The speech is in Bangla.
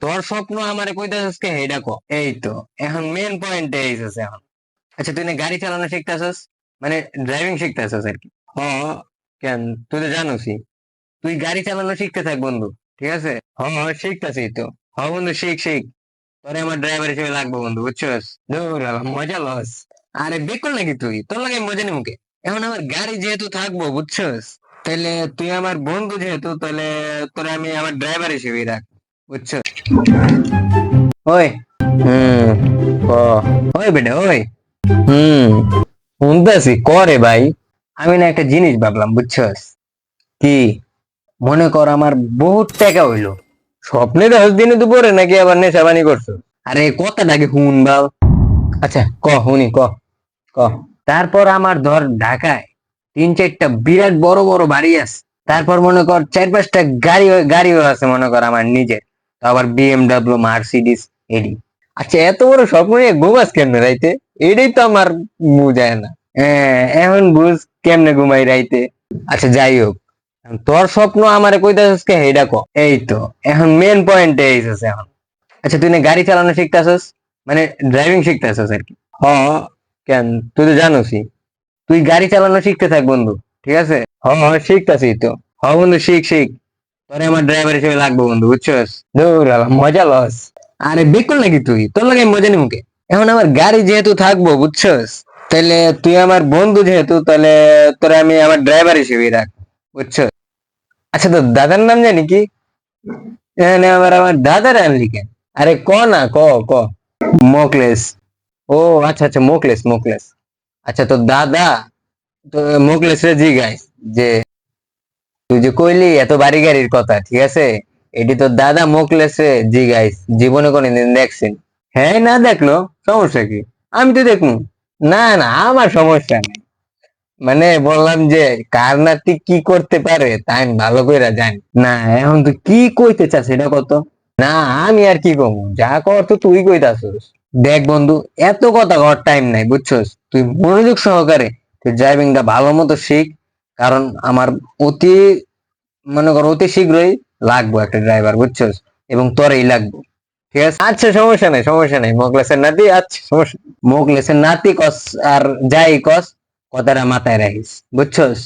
তোর স্বপ্ন আমারে কইতাছিস কে এইটা কো এই তো, এখন মেন পয়েন্ট এইসেছে এখন। আচ্ছা তুই না গাড়ি চালানো শিখতাছিস? মানে ড্রাইভিং শিখতাছিস আর কি? হ, কেন? তুই তো জানোসই। তুই গাড়ি চালানো শিখতে থাক, বন্ধু, ঠিক আছে? হ, শিখতাছি তো। হ, বন্ধু, শিখ শিখ। তোরে আমার ড্রাইভার হিসেবে লাগবে, বন্ধু, বুঝছস? মজা লস। আরে, বেকুল নাকি তুই? তোর লাগে মজা নেই মুখে এখন আমার গাড়ি যেহেতু থাকব, বুঝছস? তাহলে তুই আমার বন্ধু যেহেতু তাহলে তোরে আমি আমার ড্রাইভার হিসেবেই রাখ বুঝছ? ওই। হুম ক। ওই বেটা ওই। হুম শুনতেছি করে ভাই? আমি না একটা জিনিস ভাবলাম বুঝছস কি? মনে কর আমার বহুত টাকা হইল। স্বপ্নে দশ দিনে দুপুরে নাকি আবার নেশাবানি করছ? আরে কথাটাকে হুন বাল আচ্ছা ক হুনি ক ক। তারপর আমার ধর ঢাকায় তিন চারটা বিরাট বড় বড় বাড়ি আছে। তারপর মনে কর চার পাঁচটা গাড়ি গাড়িও আছে মনে কর আমার নিজের। তো আবার বিএমডাব্লিউ মার্সিডিস এডি আচ্ছা এত বড় স্বপ্ন নিয়ে ঘুমাস কেমনে রাইতে? এটাই তো আমার বুঝায় না। হ্যাঁ এখন বুঝ কেমনে ঘুমাই রাইতে। আচ্ছা যাই হোক। তোর স্বপ্ন আমারে কইতাছিস কে? এইটা ক। এই তো, এখন মেন পয়েন্ট এইসেছে এখন। আচ্ছা তুই না গাড়ি চালানো শিখতাছিস? মানে ড্রাইভিং শিখতাছিস আর কি। হ, কেন? তুই তো জানোসই। তুই গাড়ি চালানো শিখতে থাক বন্ধু, ঠিক আছে? হ, শিখতাছি তো। হ, বন্ধু, শিখ শিখ। তোরে আমার ড্রাইভার হিসেবে লাগবে বন্ধু বুঝছস? দূর আলা, মজা লস। আরে বেকুল নাকি তুই? তোর লাগে মজা নেই মুখে? এখন আমার গাড়ি যেহেতু থাকব বুঝছস? তাহলে তুই আমার বন্ধু যেহেতু তাহলে তোরে আমি আমার ড্রাইভার হিসেবেই রাখ বুঝছস? আচ্ছা তো দাদার নাম জানি কি? এখানে আবার আমার দাদার আনলি কেন আরে ক না ক ক। মোকলেস। ও আচ্ছা আচ্ছা মোকলেস মোকলেস। আচ্ছা তো দাদা তো মোকলেস রে জিগাই যে তুই যে কইলি, এত বাড়ি গাড়ির কথা, ঠিক আছে? এটি তো দাদা মোকলেস জি জিগাইস জীবনে কোনদিন দেখছেন। হ্যাঁ না দেখল, সমস্যা কি? আমি তো দেখব না না, আমার সমস্যা নেই। মানে বললাম যে, কার নাতি কি করতে পারে, তা আমি ভালো করে জানি। না, এখন তুই কি কইতে চাস এটা কত? না, আমি আর কি কমু? যা কর তো তুই কইতাছস। দেখ বন্ধু, এত কথা কর টাইম নাই, বুঝছস? তুই মনোযোগ সহকারে তুই ড্রাইভিংটা ভালো মতো শিখ। কারণ আমার অতি, মনে করো অতি শীঘ্রই লাগবো একটা ড্রাইভার বুঝছ? এবং তোরই লাগবো। ঠিক আছে? আচ্ছা সমস্যা নেই সমস্যা নেই। মোকলেসের নাতি আচ্ছা সমস্যা মোকলেসের নাতি কস আর যাই কস, কথাটা মাথায় রাখিস বুঝছস